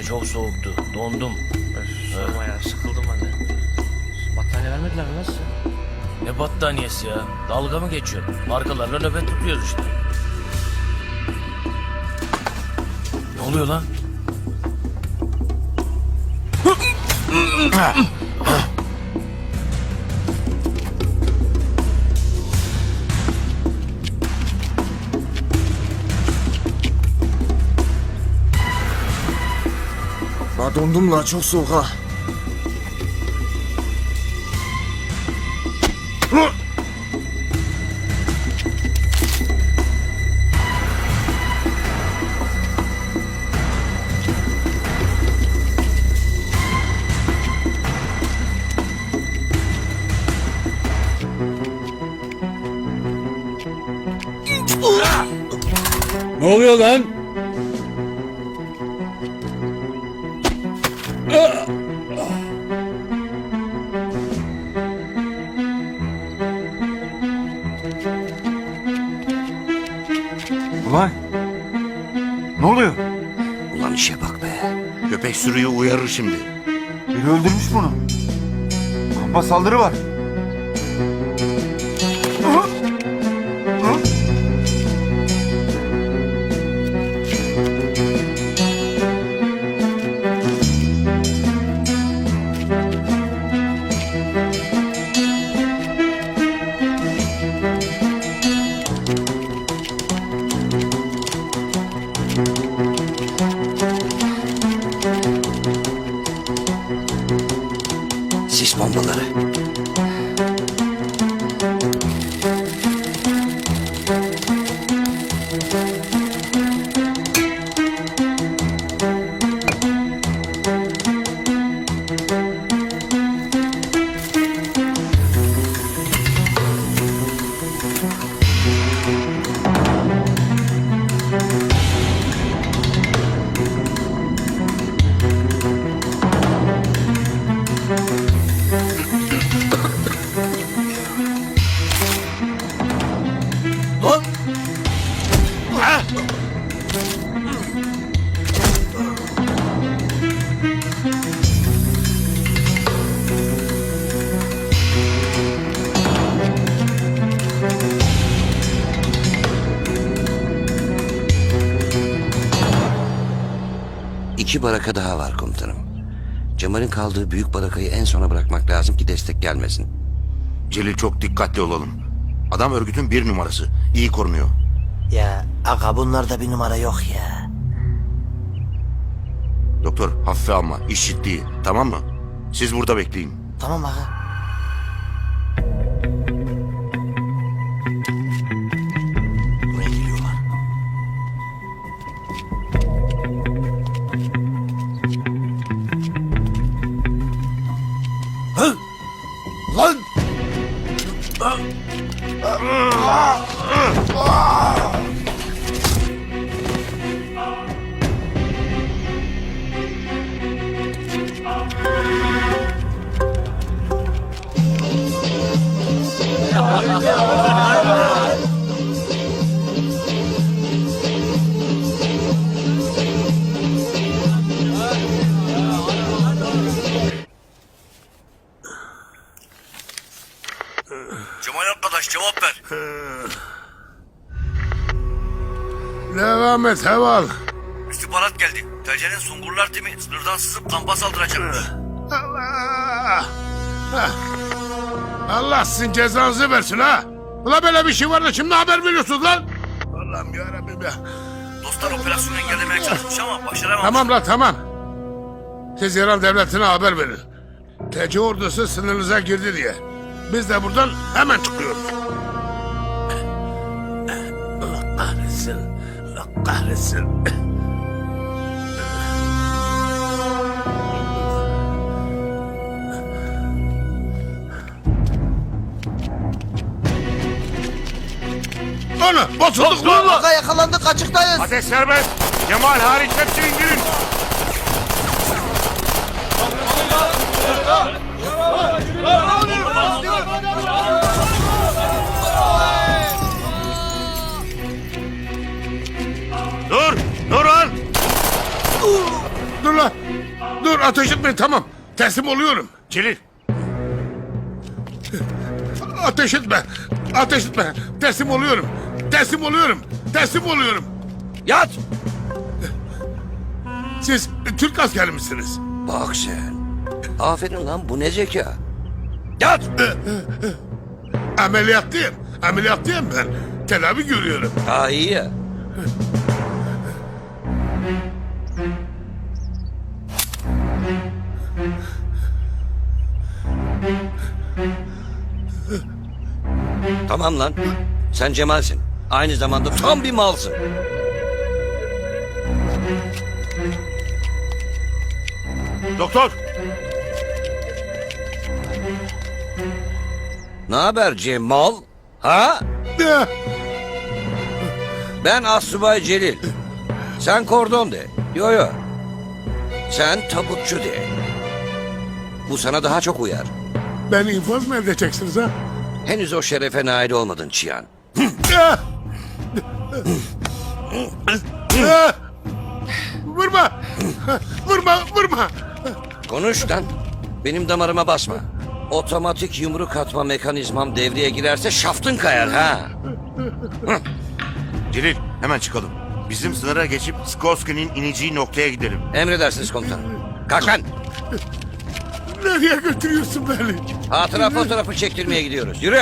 gece çok soğuktu. Dondum. Sorma ya sıkıldım ben de. Battaniye vermediler mi size? Ne battaniyesi ya? Dalga mı geçiyor? Markalarla nöbet tutuyoruz işte. Ne oluyor lan? La dondum la çok soğuk ha. Ne oluyor lan? Ulan. Ne oluyor? Ulan işe bak be. Köpek sürüyü uyarır şimdi. Biri öldürmüş bunu. Kampa saldırı var. Sis bombaları. İki baraka daha var komutanım. Cemal'in kaldığı büyük barakayı en sona bırakmak lazım ki destek gelmesin. Celil çok dikkatli olalım. Adam örgütün bir numarası. İyi korunuyor. Ya aga bunlarda bir numara yok ya. Doktor hafife alma. İş ciddi. Tamam mı? Siz burada bekleyin. Tamam aga. Cevap ver. Devam et Heval. İstihbarat geldi. TC'nin Sungurlar timi sınırdan sızıp kampa saldıracakmış. Allah! Heh. Allah sizin cezanızı versin ha. Ulan böyle bir şey var da şimdi haber veriyorsunuz lan. Allah'ım yarabbim ya. Dostlar operasyonu engellemeye çalışmış ama başaramamış. Tamam lan tamam. Siz İran devletine haber verin. TC ordusu sınırınıza girdi diye. Biz de buradan hemen çıkıyoruz. Allah kahretsin. Allah kahretsin. Ana basıldık. Aga yakalandık açıktayız. Ateş serbest. Cemal hariç hepsini Ben tamam. Teslim oluyorum. Celil. Ateş etme. Ateş etme. Teslim oluyorum. Teslim oluyorum. Teslim oluyorum. Yat! Siz Türk askeri misiniz? Bak sen. Aferin lan bu ne zeka. Yat! Ameliyatlıyım. Ameliyatlıyım ben. Tedavi görüyorum. Ha iyi ya. Tamam lan. Sen Cemal'sin. Aynı zamanda tam bir malsın. Doktor. Ne haber Cemal? Ha? Ben Assubay Celil. Sen kordon de. Yo yo. Sen tabutçu de. Bu sana daha çok uyar. Beni infaz mı edeceksiniz ha? Henüz o şerefe nail olmadın Çiyan. Vurma! Vurma, vurma! Konuş lan. Benim damarıma basma. Otomatik yumruk atma mekanizmam devreye girerse şaftın kayar ha. Celil hemen çıkalım. Bizim sınıra geçip Skorsky'nin ineceği noktaya gidelim. Emredersiniz komutanım. Kalk lan. Nereye götürüyorsun beni? Hatıra fotoğrafı çektirmeye gidiyoruz. Yürü.